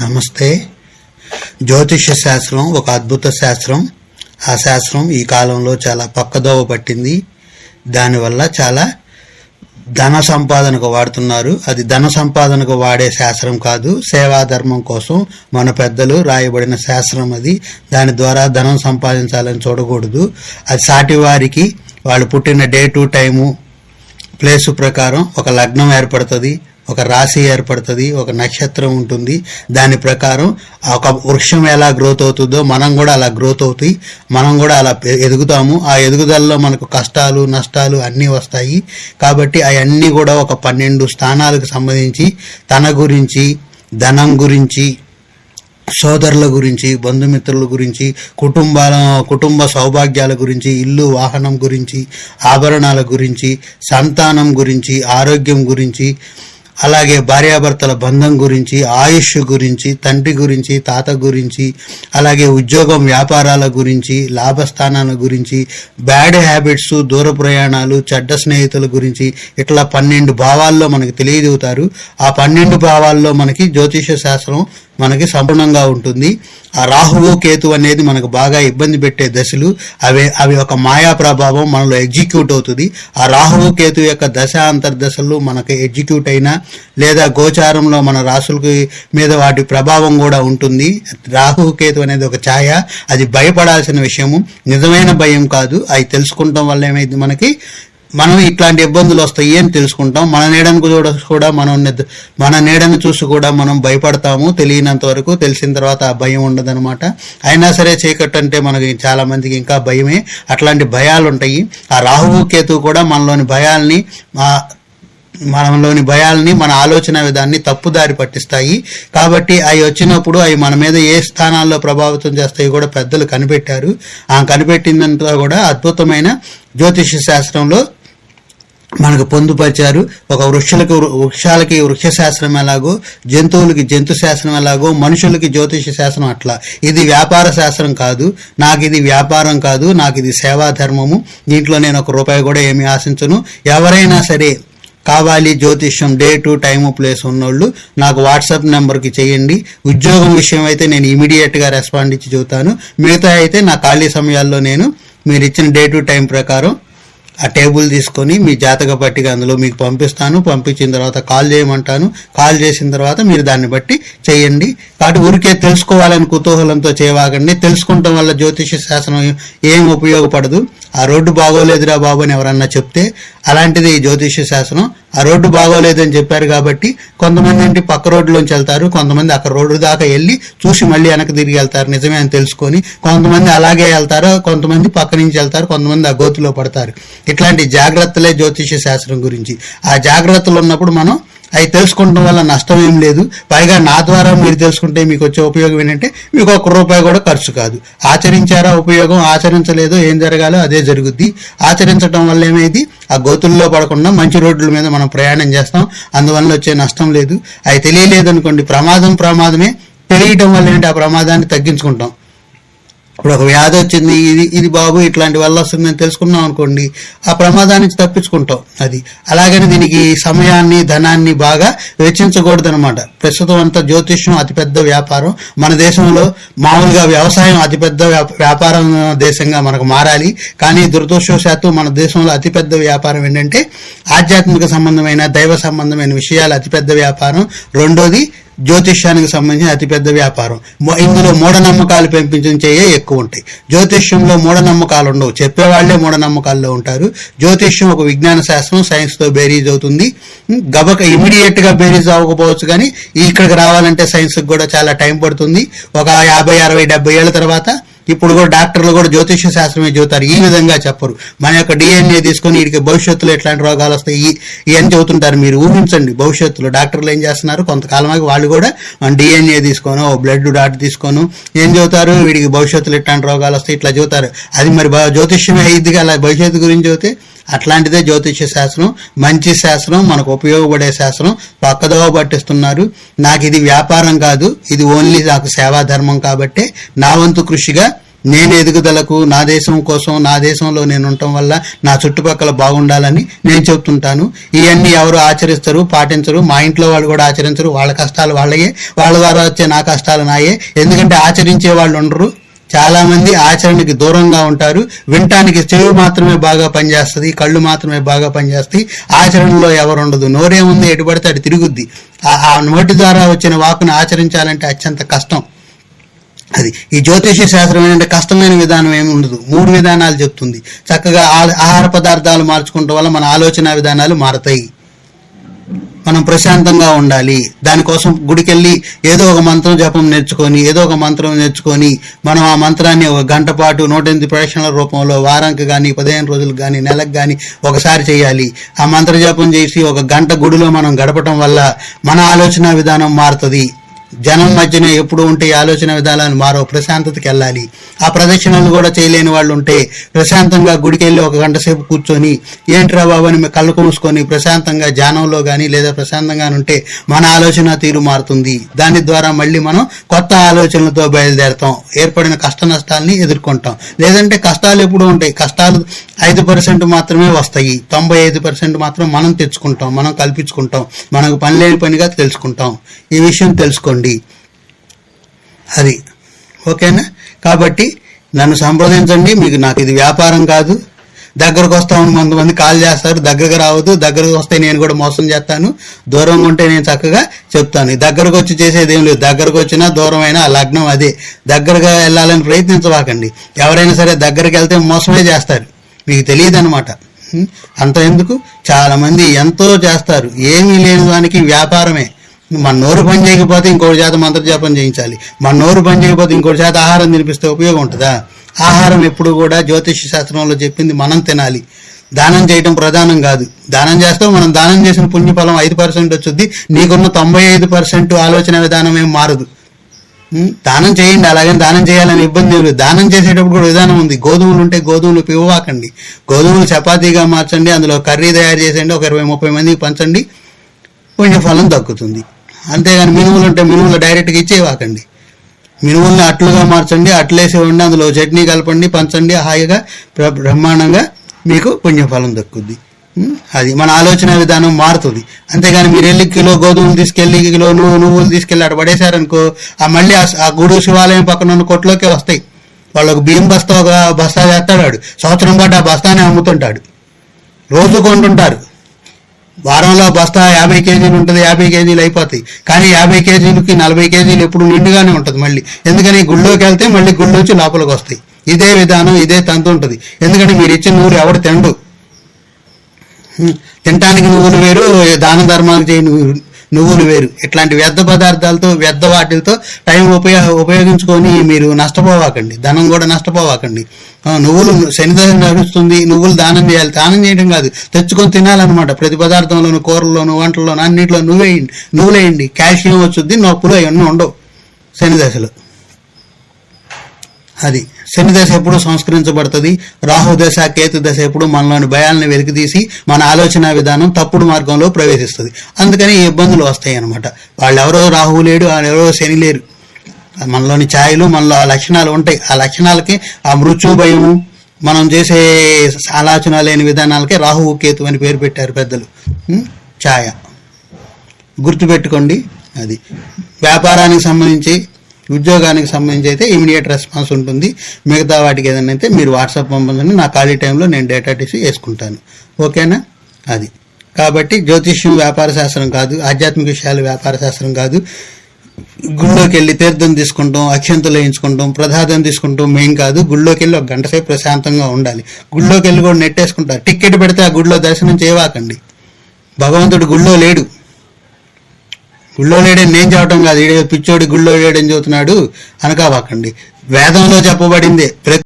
నమస్తే. జ్యోతిష శాస్త్రం ఒక అద్భుత శాస్త్రం. ఆ శాస్త్రం ఈ కాలంలో చాలా పక్కదోవ పట్టింది. దానివల్ల చాలా ధన సంపాదనకు వాడుతున్నారు. అది ధన సంపాదనకు వాడే శాస్త్రం కాదు. సేవా ధర్మం కోసం మన పెద్దలు రాయబడిన శాస్త్రం అది. దాని ద్వారా ధనం సంపాదించాలని చూడకూడదు. అది సాటి వారికి వాళ్ళు పుట్టిన డే టు టైము ప్లేసు ప్రకారం ఒక లగ్నం ఏర్పడుతుంది. ఒక రాశి ఏర్పడుతుంది ఒక నక్షత్రం ఉంటుంది. దాని ప్రకారం ఒక వృక్షం ఎలా గ్రోత్ అవుతుందో మనం కూడా అలా గ్రోత్ అవుతాయి. మనం కూడా అలా పె- ఎదుగుతాము. ఆ ఎదుగుదలలో మనకు కష్టాలు నష్టాలు అన్నీ వస్తాయి. కాబట్టి అవన్నీ కూడా ఒక పన్నెండు స్థానాలకు సంబంధించి తన గురించి ధనం గురించి సోదరుల గురించి బంధుమిత్రుల గురించి కుటుంబాల కుటుంబ సౌభాగ్యాల గురించి ఇల్లు వాహనం గురించి ఆభరణాల గురించి సంతానం గురించి ఆరోగ్యం గురించి అలాగే భార్యాభర్తల బంధం గురించి ఆయుష్ గురించి తండ్రి గురించి తాత గురించి అలాగే ఉద్యోగం వ్యాపారాల గురించి లాభస్థానాల గురించి బ్యాడ్ హ్యాబిట్స్ దూర ప్రయాణాలు చెడ్డ స్నేహితుల గురించి ఇట్లా పన్నెండు భావాల్లో మనకి తెలియజేవుతారు. ఆ పన్నెండు భావాల్లో మనకి జ్యోతిష శాస్త్రం మనకి సంపూర్ణంగా ఉంటుంది. ఆ రాహువు కేతు అనేది మనకు బాగా ఇబ్బంది పెట్టే దశలు. అవి అవి ఒక మాయా ప్రభావం మనలో ఎగ్జిక్యూట్ అవుతుంది. ఆ రాహువు కేతు యొక్క దశ అంతర్దశలు మనకి ఎగ్జిక్యూట్ అయినా లేదా గోచారంలో మన రాసులకి మీద వాటి ప్రభావం కూడా ఉంటుంది. రాహుకేతు అనేది ఒక ఛాయ. అది భయపడాల్సిన విషయము. నిజమైన భయం కాదు. అది తెలుసుకుంటాం వల్ల ఏమైంది మనకి? మనం ఇట్లాంటి ఇబ్బందులు వస్తాయి అని తెలుసుకుంటాం. మన నీడను కూడా కూడా మనం మన నీడను చూసి కూడా మనం భయపడతాము. తెలియనంత వరకు తెలిసిన తర్వాత ఆ భయం ఉండదనమాట అయినా సరే చీకట్ అంటే మనకి చాలా మందికి ఇంకా భయమే. అట్లాంటి భయాలు ఉంటాయి ఆ రాహువు కేతు కూడా మనలోని భయాల్ని మనలోని భయాల్ని మన ఆలోచన విధాన్ని తప్పుదారి పట్టిస్తాయి. కాబట్టి అవి వచ్చినప్పుడు అవి మన మీద ఏ స్థానాల్లో ప్రభావితం చేస్తాయి కూడా పెద్దలు కనిపెట్టారు. ఆ కనిపెట్టిందంతా కూడా అద్భుతమైన జ్యోతిష శాస్త్రంలో మనకు పొందుపరిచారు. ఒక వృక్షలకు వృక్షాలకి వృక్ష శాస్త్రం ఎలాగో జంతువులకి జంతు శాస్త్రం ఎలాగో మనుషులకి జ్యోతిష శాస్త్రం అట్లా. ఇది వ్యాపార శాస్త్రం కాదు. నాకు ఇది వ్యాపారం కాదు. నాకు ఇది సేవా ధర్మము. దీంట్లో నేను ఒక రూపాయి కూడా ఏమి ఆశించను. ఎవరైనా సరే కావాలి జ్యోతిష్యం డే టు టైము ప్లేస్ ఉన్నోళ్ళు నాకు వాట్సాప్ నెంబర్కి చేయండి. ఉద్యోగం విషయం అయితే నేను ఇమీడియట్గా రెస్పాండ్ ఇచ్చి చూతాను. మిగతా అయితే నా ఖాళీ సమయాల్లో నేను మీరు ఇచ్చిన డే టు టైం ప్రకారం ఆ టేబుల్ తీసుకొని మీ జాతక పట్టిక అందులో మీకు పంపిస్తాను. పంపించిన తర్వాత కాల్ చేయమంటాను. కాల్ చేసిన తర్వాత మీరు దాన్ని బట్టి చేయండి. కాబట్టి ఊరికే తెలుసుకోవాలని కుతూహలంతో చేయవాకండి తెలుసుకుంటాం వల్ల జ్యోతిష శాస్త్రం ఏం ఉపయోగపడదు. ఆ రోడ్డు బాగోలేదురా బాబు అని ఎవరన్నా చెప్తే అలాంటిది జ్యోతిష శాస్త్రం ఆ రోడ్డు బాగోలేదని చెప్పారు కాబట్టి కొంతమంది ఏంటి పక్క రోడ్డులోంచి వెళ్తారు కొంతమంది అక్కడ రోడ్డు దాకా వెళ్ళి చూసి మళ్ళీ వెనక్కి తిరిగి వెళ్తారు నిజమే అని తెలుసుకొని కొంతమంది అలాగే వెళ్తారు కొంతమంది పక్క నుంచి వెళ్తారు కొంతమంది ఆ గోతులో పడతారు. ఇట్లాంటి జాగ్రత్తలే జ్యోతిష శాస్త్రం గురించి. ఆ జాగ్రత్తలు ఉన్నప్పుడు మనం అవి తెలుసుకోవడం వల్ల నష్టం ఏం లేదు. పైగా నా ద్వారా మీరు తెలుసుకుంటే మీకు వచ్చే ఉపయోగం ఏంటంటే మీకు ఒక్క రూపాయి కూడా ఖర్చు కాదు. ఆచరించారా ఉపయోగం ఆచరించలేదో ఏం జరగాలో అదే జరుగుద్ది. ఆచరించడం వల్ల ఏమైంది ఆ గోతుల్లో పడకుండా మంచి రోడ్ల మీద మనం ప్రయాణం చేస్తాం. అందువల్ల వచ్చే నష్టం లేదు. అవి తెలియలేదు అనుకోండి ప్రమాదం ప్రమాదమే. తెలియటం వల్ల ఏంటి? ఆ ప్రమాదాన్ని తగ్గించుకుంటాం. ఇప్పుడు ఒక వ్యాధి వచ్చింది ఇది ఇది బాబు ఇట్లాంటి వల్ల వస్తుందని తెలుసుకున్నాం అనుకోండి ఆ ప్రమాదానికి తప్పించుకుంటాం అది. అలాగని దీనికి సమయాన్ని ధనాన్ని బాగా వెచ్చించకూడదు అనమాట ప్రస్తుతం అంతా జ్యోతిష్యం అతిపెద్ద వ్యాపారం. మన దేశంలో మామూలుగా వ్యవసాయం అతిపెద్ద వ్యాపారం దేశంగా మనకు మారాలి. కానీ దురదృష్టవశాత్తు మన దేశంలో అతిపెద్ద వ్యాపారం ఏంటంటే ఆధ్యాత్మిక సంబంధమైన దైవ సంబంధమైన విషయాలు అతిపెద్ద వ్యాపారం. రెండోది జ్యోతిష్యానికి సంబంధించిన అతిపెద్ద వ్యాపారం. ఇందులో మూఢనమ్మకాలు పెంపించే ఎక్కువ ఉంటాయి. జ్యోతిష్యంలో మూఢనమ్మకాలు ఉండవు. చెప్పేవాళ్ళే మూఢనమ్మకాల్లో ఉంటారు. జ్యోతిష్యం ఒక విజ్ఞాన శాస్త్రం సైన్స్తో బేరీజ్ అవుతుంది. గబక ఇమీడియట్గా బేరీజ్ అవ్వకపోవచ్చు కానీ ఇక్కడికి రావాలంటే సైన్స్కి కూడా చాలా టైం పడుతుంది. ఒక యాభై అరవై డెబ్బై ఏళ్ళ తర్వాత ఇప్పుడు కూడా డాక్టర్లు కూడా జ్యోతిష శాస్త్రమే చెబుతారు. ఈ విధంగా చెప్పరు. మన యొక్క డిఎన్ఏ తీసుకొని వీడికి భవిష్యత్తులో ఎట్లాంటి రోగాలు వస్తాయి ఈ- చెబుతుంటారు. మీరు ఊహించండి. భవిష్యత్తులో డాక్టర్లు ఏం చేస్తున్నారు? కొంతకాలమాకి వాళ్ళు కూడా డిఎన్ఏ తీసుకోను బ్లడ్ డాట్ తీసుకోను ఏం చెబుతారు? వీడికి భవిష్యత్తులో ఎట్లాంటి రోగాలు వస్తాయి? ఇట్లా చెబుతారు. అది మరి జ్యోతిష్యమే అయ్యిద్ది అలా భవిష్యత్తు గురించి చెబితే అట్లాంటిదే జ్యోతిష శాస్త్రం మంచి శాస్త్రం మనకు ఉపయోగపడే శాస్త్రం పక్కదోవ పట్టిస్తున్నారు. నాకు ఇది వ్యాపారం కాదు ఇది ఓన్లీ నాకు సేవా ధర్మం కాబట్టి నా వంతు కృషిగా నేను ఎదుగుదలకు నా దేశం కోసం నా దేశంలో నేను ఉండటం వల్ల నా చుట్టుపక్కల బాగుండాలని నేను చెప్తుంటాను ఇవన్నీ ఎవరు ఆచరిస్తారు పాటించరు మా ఇంట్లో వాళ్ళు కూడా ఆచరించరు. వాళ్ళ కష్టాలు వాళ్ళయే వాళ్ళ ద్వారా వచ్చే నా కష్టాలు నాయే. ఎందుకంటే ఆచరించే వాళ్ళు ఉండరు. చాలా మంది ఆచరణకి దూరంగా ఉంటారు. వినటానికి చెవి మాత్రమే బాగా పనిచేస్తుంది కళ్ళు మాత్రమే బాగా పనిచేస్తాయి ఆచరణలో ఎవరు ఉండదు నోరేముంది ఎటు పడితే అటు తిరుగుద్ది. ఆ- నోటి ద్వారా వచ్చిన వాకును ఆచరించాలంటే అత్యంత కష్టం. అది ఈ జ్యోతిష శాస్త్రం ఏంటంటే కష్టమైన విధానం ఏమి ఉండదు. మూడు విధానాలు చెప్తుంది. చక్కగా ఆహార పదార్థాలు మార్చుకోవటం వల్ల మన ఆలోచన విధానాలు మారతాయి. మనం ప్రశాంతంగా ఉండాలి. దానికోసం గుడికెళ్ళి ఏదో ఒక మంత్రం జపం నేర్చుకొని ఏదో ఒక మంత్రం నేర్చుకొని మనం ఆ మంత్రాన్ని ఒక గంట పాటు నూట ఎనిమిది ప్రదక్షిణల రూపంలో వారానికి కానీ పదిహేను రోజులకు కానీ నెలకు కానీ ఒకసారి చేయాలి. ఆ మంత్ర జపం చేసి ఒక గంట గుడిలో మనం గడపటం వల్ల మన ఆలోచన విధానం మారుతుంది. జనం మధ్యన ఎప్పుడు ఉంటే ఆలోచన విధానాలు మారో ప్రశాంతతకి వెళ్ళాలి. ఆ ప్రదక్షిణలు కూడా చేయలేని వాళ్ళు ఉంటే ప్రశాంతంగా గుడికి వెళ్ళి ఒక గంట సేపు కూర్చొని ఏంట్రా బాబు అని కళ్ళు మూసుకొని ప్రశాంతంగా ధ్యానంలో కానీ లేదా ప్రశాంతంగా ఉంటే మన ఆలోచన తీరు మారుతుంది. దాని ద్వారా మళ్ళీ మనం కొత్త ఆలోచనలతో బయలుదేరతాం. ఏర్పడిన కష్ట నష్టాలని ఎదుర్కొంటాం. లేదంటే కష్టాలు ఎప్పుడు ఉంటాయి. కష్టాలు ఐదు పర్సెంట్ మాత్రమే వస్తాయి. తొంభై ఐదు పర్సెంట్ మాత్రం మనం తెచ్చుకుంటాం. మనం కల్పించుకుంటాం. మనకు పని లేని పనిగా తెలుసుకుంటాం. ఈ విషయం తెలుసుకోండి. అది. ఓకేనా? కాబట్టి నన్ను సంప్రదించండి మీకు నాకు ఇది వ్యాపారం కాదు. దగ్గరకు వస్తామని కొంతమంది కాల్ చేస్తారు దగ్గరకు రావద్దు దగ్గరకు వస్తే నేను కూడా మోసం చేస్తాను. దూరంగా ఉంటే నేను చక్కగా చెప్తాను. దగ్గరకు వచ్చి చేసేది ఏం లేదు. దగ్గరకు వచ్చినా దూరం అయినా లగ్నం అదే. దగ్గరగా వెళ్ళాలని ప్రయత్నించవాకండి ఎవరైనా సరే దగ్గరికి వెళ్తే మోసమే చేస్తారు. మీకు తెలియదు అనమాట అంత ఎందుకు? చాలామంది ఎంతో చేస్తారు. ఏమీ లేని దానికి వ్యాపారమే. మన నోరు పని చేయకపోతే ఇంకోటి చేత మంత్రజాపం చేయించాలి. మన నోరు పని చేయకపోతే ఇంకోటి చేత ఆహారం తినిపిస్తే ఉపయోగం ఉంటుందా? ఆహారం ఎప్పుడు కూడా జ్యోతిష శాస్త్రంలో చెప్పింది మనం తినాలి. దానం చేయటం ప్రధానం కాదు. దానం చేస్తే మనం దానం చేసిన పుణ్యఫలం ఐదు పర్సెంట్ వచ్చింది నీకున్న తొంభై ఐదు పర్సెంట్ ఆలోచన విధానం ఏం మారదు. దానం చేయండి అలాగే దానం చేయాలని ఇబ్బంది లేదు. దానం చేసేటప్పుడు కూడా విధానం ఉంది. గోధుమలు ఉంటే గోధుమలు పివ్వాకండి గోధుమలు చపాతీగా మార్చండి అందులో కర్రీ తయారు చేసేయండి ఒక ఇరవై ముప్పై మందికి పంచండి పుణ్యఫలం దక్కుతుంది. అంతేగాని మినుములు ఉంటే మినుములు డైరెక్ట్గా ఇచ్చేవాకండి. మినుముల్ని అట్లుగా మార్చండి అట్లేసేవండి అందులో చట్నీ కలపండి పంచండి హాయిగా బ్రహ్మాండంగా మీకు పుణ్యఫలం దక్కుద్ది. అది మన ఆలోచన విధానం మారుతుంది. అంతేగాని మీరు వెళ్ళి కిలో గోధుమలు తీసుకెళ్ళి కిలో నువ్వు నువ్వులు తీసుకెళ్ళి అక్కడ పడేశారనుకో ఆ మళ్ళీ ఆ- గుడి గుడు శివాలయం పక్కన ఉన్న కొట్లోకే వస్తాయి. వాళ్ళకు బియ్యం బస్తా ఒక బస్తా చేస్తాడు వాడు. సంవత్సరం పాటు ఆ బస్తానే అమ్ముతుంటాడు. రోజు కొంటుంటారు. వారంలో బస్తా యాభై కేజీలు ఉంటుంది యాభై కేజీలు అయిపోతాయి. కానీ యాభై కేజీలకి నలభై కేజీలు ఎప్పుడు నిండుగానే ఉంటుంది మళ్ళీ. ఎందుకని గుళ్ళోకి వెళ్తే మళ్ళీ గుళ్ళోంచి లోపలికి వస్తాయి. ఇదే విధానం ఇదే తంతు ఉంటుంది. ఎందుకంటే మీరు ఇచ్చిన నూరు ఎవడు తిండు తినటానికి నువ్వులు వేరు దాన ధర్మాలు చేయి నువ్వులు వేరు. ఇట్లాంటి వ్యర్థ పదార్థాలతో వ్యర్థ వాటిలతో టైం ఉపయోగ ఉపయోగించుకొని మీరు నష్టపోవాకండి. ధనం కూడా నష్టపోవాకండి. నువ్వులు శనిదశ నడుస్తుంది నువ్వులు దానం చేయాలి. దానం చేయడం కాదు. తెచ్చుకొని తినాలన్నమాట. ప్రతి పదార్థంలోను కూరల్లోను వంటల్లోను అన్నింటిలో నువ్వేయండి నువ్వులేయండి కాల్షియం వచ్చుద్ది నొప్పులు అవన్నీ ఉండవు శని దశలో. అది. శని దశ ఎప్పుడు సంస్కరించబడుతుంది? రాహు దశ కేతు దశ ఎప్పుడు మనలోని భయాలను వెలికితీసి మన ఆలోచన విధానం తప్పుడు మార్గంలో ప్రవేశిస్తుంది. అందుకని ఈ ఇబ్బందులు వస్తాయి అనమాట వాళ్ళు ఎవరో రాహువు లేడు వాళ్ళు ఎవరో శని లేరు. మనలోని ఛాయలు మనలో ఆ లక్షణాలు ఉంటాయి. ఆ లక్షణాలకి ఆ మృత్యు భయము మనం చేసే ఆలోచన లేని విధానాలకే రాహువు కేతు అని పేరు పెట్టారు పెద్దలు. ఛాయ. గుర్తుపెట్టుకోండి అది. వ్యాపారానికి సంబంధించి ఉద్యోగానికి సంబంధించి అయితే ఇమీడియట్ రెస్పాన్స్ ఉంటుంది. మిగతా వాటికి ఏదైనా అయితే మీరు వాట్సాప్ పంపించండి నా ఖాళీ టైంలో నేను డేటా టీసీ వేసుకుంటాను. ఓకేనా? అది. కాబట్టి జ్యోతిష్యం వ్యాపార శాస్త్రం కాదు ఆధ్యాత్మిక విషయాలు వ్యాపార శాస్త్రం కాదు. గుళ్ళోకి వెళ్ళి తీర్థం తీసుకుంటాం అక్షంతలు వేయించుకుంటాం ప్రసాదం తీసుకుంటాం మెయిన్ కాదు. గుళ్ళోకి వెళ్ళి ఒక గంట సేపు ప్రశాంతంగా ఉండాలి. గుళ్ళోకి వెళ్ళి కూడా నెట్టేసుకుంటారు. టికెట్ పెడితే ఆ గుడిలో దర్శనం చేయవాకండి. భగవంతుడు గుళ్ళో లేడు. గుళ్ళో లేడని నేను చదవటం కాదు. ఈడే పిచ్చోడి గుళ్ళో లేడని చదువుతున్నాడు అనకావాకండి వేదంలో చెప్పబడిందే. ప్రతి